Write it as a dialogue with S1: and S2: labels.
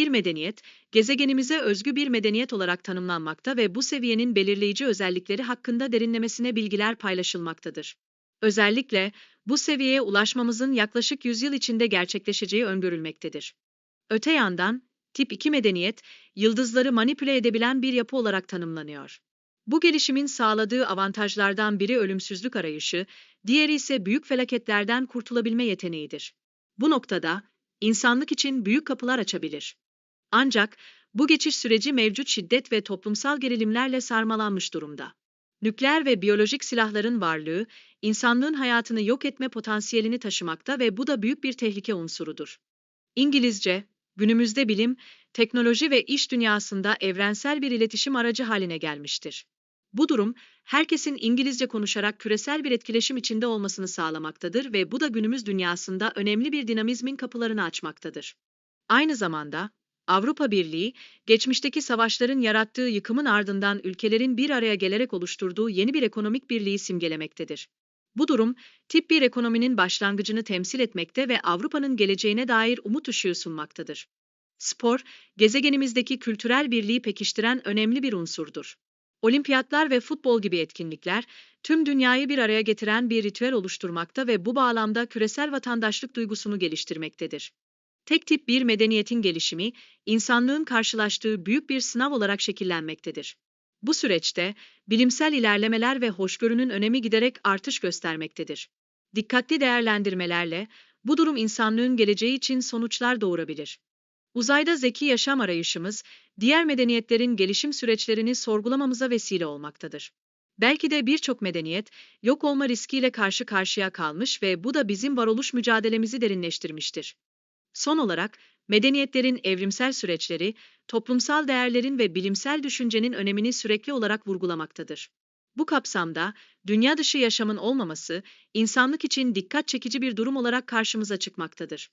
S1: Bir medeniyet, gezegenimize özgü bir medeniyet olarak tanımlanmakta ve bu seviyenin belirleyici özellikleri hakkında derinlemesine bilgiler paylaşılmaktadır. Özellikle bu seviyeye ulaşmamızın yaklaşık 100 yıl içinde gerçekleşeceği öngörülmektedir. Öte yandan, tip 2 medeniyet, yıldızları manipüle edebilen bir yapı olarak tanımlanıyor. Bu gelişimin sağladığı avantajlardan biri ölümsüzlük arayışı, diğeri ise büyük felaketlerden kurtulabilme yeteneğidir. Bu noktada, insanlık için büyük kapılar açabilir. Ancak, bu geçiş süreci mevcut şiddet ve toplumsal gerilimlerle sarmalanmış durumda. Nükleer ve biyolojik silahların varlığı, insanlığın hayatını yok etme potansiyelini taşımakta ve bu da büyük bir tehlike unsurudur. İngilizce, günümüzde bilim, teknoloji ve iş dünyasında evrensel bir iletişim aracı haline gelmiştir. Bu durum, herkesin İngilizce konuşarak küresel bir etkileşim içinde olmasını sağlamaktadır ve bu da günümüz dünyasında önemli bir dinamizmin kapılarını açmaktadır. Aynı zamanda, Avrupa Birliği, geçmişteki savaşların yarattığı yıkımın ardından ülkelerin bir araya gelerek oluşturduğu yeni bir ekonomik birliği simgelemektedir. Bu durum, tip bir ekonominin başlangıcını temsil etmekte ve Avrupa'nın geleceğine dair umut ışığı sunmaktadır. Spor, gezegenimizdeki kültürel birliği pekiştiren önemli bir unsurdur. Olimpiyatlar ve futbol gibi etkinlikler, tüm dünyayı bir araya getiren bir ritüel oluşturmakta ve bu bağlamda küresel vatandaşlık duygusunu geliştirmektedir. Tek tip bir medeniyetin gelişimi, insanlığın karşılaştığı büyük bir sınav olarak şekillenmektedir. Bu süreçte, bilimsel ilerlemeler ve hoşgörünün önemi giderek artış göstermektedir. Dikkatli değerlendirmelerle, bu durum insanlığın geleceği için sonuçlar doğurabilir. Uzayda zeki yaşam arayışımız, diğer medeniyetlerin gelişim süreçlerini sorgulamamıza vesile olmaktadır. Belki de birçok medeniyet, yok olma riskiyle karşı karşıya kalmış ve bu da bizim varoluş mücadelemizi derinleştirmiştir. Son olarak, medeniyetlerin evrimsel süreçleri, toplumsal değerlerin ve bilimsel düşüncenin önemini sürekli olarak vurgulamaktadır. Bu kapsamda, dünya dışı yaşamın olmaması, insanlık için dikkat çekici bir durum olarak karşımıza çıkmaktadır.